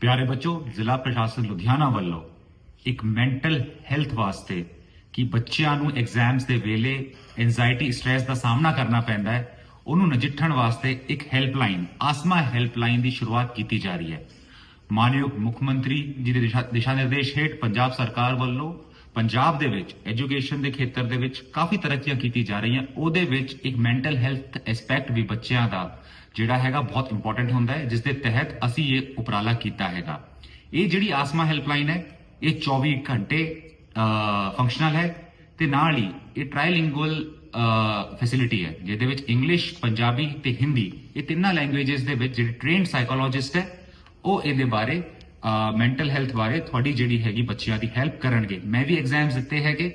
ਪਿਆਰੇ ਬੱਚੋ, ਜ਼ਿਲ੍ਹਾ ਪ੍ਰਸ਼ਾਸਨ ਲੁਧਿਆਣਾ ਵੱਲੋਂ ਇੱਕ ਮੈਂਟਲ ਹੈਲਥ ਵਾਸਤੇ ਕਿ ਬੱਚਿਆਂ ਨੂੰ ਐਗਜ਼ਾਮਸ ਦੇ ਵੇਲੇ ਐਂਜ਼ਾਇਟੀ ਸਟ੍ਰੈਸ ਦਾ ਸਾਹਮਣਾ ਕਰਨਾ ਪੈਂਦਾ ਹੈ, ਉਹਨੂੰ ਨਜਿੱਠਣ ਵਾਸਤੇ ਇੱਕ ਹੈਲਪਲਾਈਨ ਆਸਮਾ ਹੈਲਪਲਾਈਨ ਦੀ ਸ਼ੁਰੂਆਤ ਕੀਤੀ ਜਾ ਰਹੀ ਹੈ। ਮਾਨਯੋਗ ਮੁੱਖ ਮੰਤਰੀ ਜੀ ਦੇ ਦਿਸ਼ਾ ਦਿਸ਼ਾ ਨਿਰਦੇਸ਼ ਹੇਠ ਪੰਜਾਬ ਸਰਕਾਰ ਵੱਲੋਂ ਪੰਜਾਬ ਦੇ ਵਿੱਚ ਐਜੂਕੇਸ਼ਨ ਦੇ ਖੇਤਰ ਦੇ ਵਿੱਚ ਕਾਫੀ ਤਰੱਕੀਆਂ ਕੀਤੀ ਜਾ ਰਹੀਆਂ। ਉਹਦੇ ਵਿੱਚ ਇੱਕ ਮੈਂਟਲ ਹੈਲਥ ਐਸਪੈਕਟ ਵੀ ਬੱਚਿਆਂ ਦਾ ਜਿਹੜਾ ਹੈਗਾ ਬਹੁਤ ਇੰਪੋਰਟੈਂਟ ਹੁੰਦਾ ਹੈ ਜਿਸ ਦੇ ਤਹਿਤ ਅਸੀਂ ਇਹ ਉਪਰਾਲਾ ਕੀਤਾ ਹੈਗਾ। ਇਹ ਜਿਹੜੀ ਆਸਮਾ ਹੈਲਪਲਾਈਨ ਹੈ, ਇਹ 24 ਘੰਟੇ ਫੰਕਸ਼ਨਲ ਹੈ ਤੇ ਨਾਲ ਹੀ ਇਹ ਟ੍ਰਾਈਲਿੰਗੁਅਲ ਫੈਸਿਲਿਟੀ ਹੈ, ਜਿਹਦੇ ਵਿੱਚ ਇੰਗਲਿਸ਼ ਪੰਜਾਬੀ ਤੇ ਹਿੰਦੀ ਇਹ ਤਿੰਨਾਂ ਲੈਂਗੁਏਜਸ ਦੇ ਵਿੱਚ ਜਿਹੜੇ ਟ੍ਰੇਨਡ ਸਾਈਕੋਲੋਜਿਸਟ ਹੈ, ਉਹ ਇਹਦੇ ਬਾਰੇ ਮੈਂਟਲ ਹੈਲਥ ਬਾਰੇ ਤੁਹਾਡੀ ਜਿਹੜੀ ਹੈਗੀ ਬੱਚਿਆਂ ਦੀ ਹੈਲਪ ਕਰਨਗੇ। ਮੈਂ ਵੀ ਐਗਜ਼ਾਮਸ ਦਿੱਤੇ ਹੈਗੇ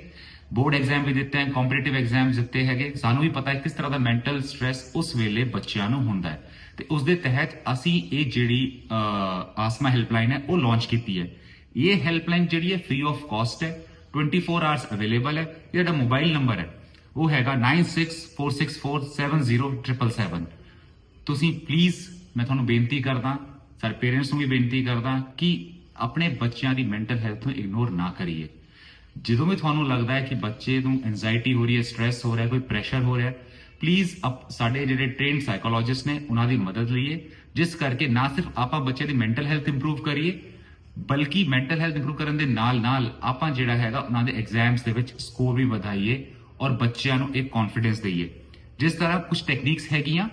ਬੋਰਡ ਐਗਜ਼ਾਮ ਵੀ ਦਿੱਤੇ ਹੈ ਕੰਪੀਟੀਟਿਵ ਐਗਜ਼ਾਮਸ ਦਿੱਤੇ ਹੈਗੇ। ਸਾਨੂੰ ਵੀ ਪਤਾ ਹੈ ਕਿਸ ਤਰ੍ਹਾਂ ਦਾ ਮੈਂਟਲ ਸਟ੍ਰੈਸ ਉਸ ਵੇਲੇ ਬੱਚਿਆਂ ਨੂੰ ਹੁੰਦਾ ਹੈ। ਤੇ ਉਸ ਦੇ ਤਹਿਤ ਅਸੀਂ ਇਹ ਜਿਹੜੀ ਆਸਮਾ ਹੈਲਪਲਾਈਨ ਹੈ, ਉਹ ਲਾਂਚ ਕੀਤੀ ਹੈ। ਇਹ ਹੈਲਪਲਾਈਨ ਜਿਹੜੀ ਹੈ ਫ੍ਰੀ ਆਫ ਕਾਸਟ ਹੈ 24 ਆਵਰਸ ਅਵੇਲੇਬਲ ਹੈ। ਇਹ ਜਿਹੜਾ ਮੋਬਾਈਲ ਨੰਬਰ ਹੈ, ਉਹ ਹੈਗਾ 9646470777 ਤੁਸੀਂ ਪਲੀਜ਼ ਮੈਂ ਤੁਹਾਨੂੰ ਬੇਨਤੀ ਕਰਦਾ, ਸਾਰੇ ਪੇਰੈਂਟਸ ਨੂੰ ਵੀ ਬੇਨਤੀ ਕਰਦਾ ਕਿ ਆਪਣੇ ਬੱਚਿਆਂ ਦੀ ਮੈਂਟਲ ਹੈਲਥ ਨੂੰ ਇਗਨੋਰ ਨਾ ਕਰੀਏ। ਜਦੋਂ ਵੀ ਤੁਹਾਨੂੰ ਲੱਗਦਾ ਹੈ ਕਿ ਬੱਚੇ ਨੂੰ ਐਂਜ਼ਾਇਟੀ ਹੋ ਰਹੀ ਹੈ ਸਟ्रेस ਹੋ ਰਿਹਾ, ਕੋਈ ਪ੍ਰੈਸ਼ਰ ਹੋ ਰਿਹਾ ਹੈ ਪਲੀਜ਼ ਸਾਡੇ ਜਿਹੜੇ ਟ੍ਰੇਨਡ ਸਾਈਕੋਲੋਜਿਸਟ ਨੇ, ਉਹਨਾਂ ਦੀ ਮਦਦ ਲਈਏ। ਜਿਸ ਕਰਕੇ ਨਾ ਸਿਰਫ ਆਪਾਂ ਬੱਚੇ ਦੀ ਮੈਂਟਲ ਹੈਲਥ ਇੰਪਰੂਵ ਕਰੀਏ, ਬਲਕਿ ਮੈਂਟਲ ਹੈਲਥ ਇੰਪਰੂਵ ਕਰਨ ਦੇ ਨਾਲ ਨਾਲ ਆਪਾਂ ਜਿਹੜਾ ਹੈਗਾ ਉਹਨਾਂ ਦੇ ਐਗਜ਼ਾਮਸ ਦੇ ਵਿੱਚ ਸਕੋਰ ਵੀ ਵਧਾਈਏ ਔਰ ਬੱਚਿਆਂ ਨੂੰ ਇੱਕ ਕੌਨਫੀਡੈਂਸ ਦਈਏ। ਜਿਸ ਤਰ੍ਹਾਂ ਕੁਝ ਟੈਕਨੀਕਸ ਹੈਗੀਆਂ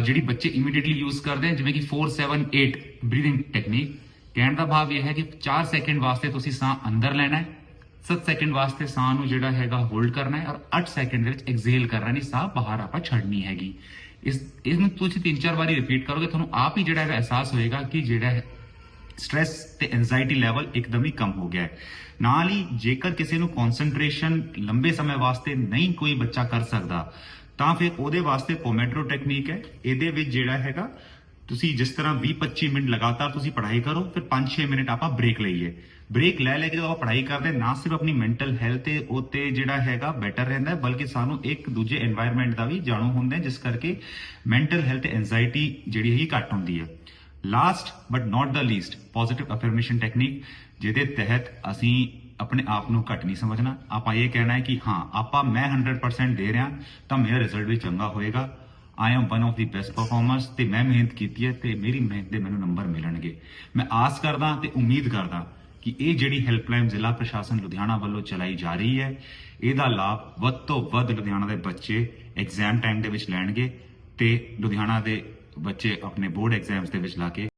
ਜਿਹੜੀ ਬੱਚੇ ਇਮੀਡੀਏਟਲੀ ਯੂਜ਼ ਕਰਦੇ ਹਨ ਜਿਵੇਂ ਕਿ 478 ਬਰੀਥਿੰਗ ਟੈਕਨੀਕ ਕਹਿਣ ਦਾ ਭਾਵ ਇਹ ਹੈ ਕਿ 4 ਸੈਕਿੰਡ ਵਾਸਤੇ ਤੁਸੀਂ ਸਾਹ ਅੰਦਰ ਲੈਣਾ ਹੈ। 7 ਸੈਕਿੰਡ ਵਾਸਤੇ ਸਾਹ ਨੂੰ ਜਿਹੜਾ ਹੈਗਾ ਹੋਲਡ ਕਰਨਾ ਹੈ ਔਰ 8 ਸੈਕਿੰਡ ਦੇ ਵਿੱਚ ਐਕਸੇਲ ਕਰਨਾ ਨਹੀਂ, ਸਾਹ ਬਾਹਰ ਆਪਾਂ ਛੱਡਣੀ ਹੈਗੀ। ਇਸ ਇਸ ਨੂੰ ਤੁਸੀਂ ਤਿੰਨ ਚਾਰ ਵਾਰੀ ਰਿਪੀਟ ਕਰੋਗੇ, ਤੁਹਾਨੂੰ ਆਪ ਹੀ ਜਿਹੜਾ ਹੈਗਾ ਅਹਿਸਾਸ ਹੋਏਗਾ ਕਿ ਜਿਹੜਾ ਹੈ ਸਟ्रेस ਤੇ ਐਂਜ਼ਾਇਟੀ ਲੈਵਲ ਇੱਕਦਮ ਹੀ ਕਮ ਹੋ ਗਿਆ ਹੈ। ਨਾਲ ਹੀ ਜੇਕਰ ਕਿਸੇ ਨੂੰ ਕਨਸੈਂਟਰੇਸ਼ਨ ਲੰਬੇ ਸਮੇਂ ਵਾਸਤੇ ਨਹੀਂ ਕੋਈ ਬੱਚਾ ਕਰ ਸਕਦਾ, ਤਾਂ ਫਿਰ ਉਹਦੇ ਵਾਸਤੇ ਪੋਮੈਟਰੋ ਟੈਕਨੀਕ ਹੈ। ਇਹਦੇ ਵਿੱਚ ਜਿਹੜਾ ਹੈਗਾ, ਤੁਸੀਂ ਜਿਸ ਤਰ੍ਹਾਂ 20-25 ਮਿੰਟ ਲਗਾਤਾਰ ਤੁਸੀਂ ਪੜ੍ਹਾਈ ਕਰੋ, ਫਿਰ 5-6 ਮਿੰਟ ਆਪਾਂ ਬ੍ਰੇਕ ਲਈਏ। ਬ੍ਰੇਕ ਲੈ ਲੈ ਕੇ ਜਦੋਂ ਆਪਾਂ ਪੜ੍ਹਾਈ ਕਰਦੇ, ਨਾ ਸਿਰਫ ਆਪਣੀ ਮੈਂਟਲ ਹੈਲਥ ਤੇ ਉਤੇ ਜਿਹੜਾ ਹੈਗਾ ਬੈਟਰ ਰਹਿੰਦਾ ਬਲਕਿ ਸਾਨੂੰ ਇੱਕ ਦੂਜੇ এনवायरमेंट ਦਾ ਵੀ ਜਾਣੂ ਹੁੰਦਾ ਜਿਸ ਕਰਕੇ ਮੈਂਟਲ ਹੈਲਥ ਐਂਜ਼ਾਇਟੀ ਜਿਹੜੀ ਹੈਗੀ ਘਟ ਹੁੰਦੀ ਹੈ। Last but not the least positive affirmation technique ਜਿਹਦੇ ਤਹਿਤ ਅਸੀਂ ਆਪਣੇ ਆਪ ਨੂੰ ਘੱਟ ਨਹੀਂ ਸਮਝਣਾ। ਆਪਾਂ ਇਹ ਕਹਿਣਾ ਹੈ ਕਿ ਹਾਂ, ਆਪਾਂ ਮੈਂ 100% ਦੇ ਰਿਹਾ, ਤਾਂ ਮੇਰਾ ਰਿਜ਼ਲਟ ਵੀ ਚੰਗਾ ਹੋਏਗਾ। I am one of the best performers ਤੇ ਮੈਂ ਮਿਹਨਤ ਕੀਤੀ ਹੈ, ਤੇ ਮੇਰੀ ਮਿਹਨਤ ਦੇ ਮੈਨੂੰ ਨੰਬਰ ਮਿਲਣਗੇ। ਮੈਂ ਆਸ ਕਰਦਾ ਤੇ ਉਮੀਦ ਕਰਦਾ ਕਿ ਇਹ ਜਿਹੜੀ ਹੈਲਪਲਾਈਨ ਜ਼ਿਲ੍ਹਾ ਪ੍ਰਸ਼ਾਸਨ ਲੁਧਿਆਣਾ ਵੱਲੋਂ ਚਲਾਈ ਜਾ ਰਹੀ ਹੈ, ਇਹਦਾ ਲਾਭ ਵੱਧ ਤੋਂ ਵੱਧ ਲੁਧਿਆਣਾ ਦੇ ਬੱਚੇ ਐਗਜ਼ਾਮ ਟਾਈਮ ਦੇ ਵਿੱਚ ਲੈਣਗੇ ਤੇ ਲੁਧਿਆਣਾ ਦੇ ਬੱਚੇ ਆਪਣੇ ਬੋਰਡ ਐਗਜ਼ਾਮਸ ਦੇ ਵਿੱਚ ਲਾ ਕੇ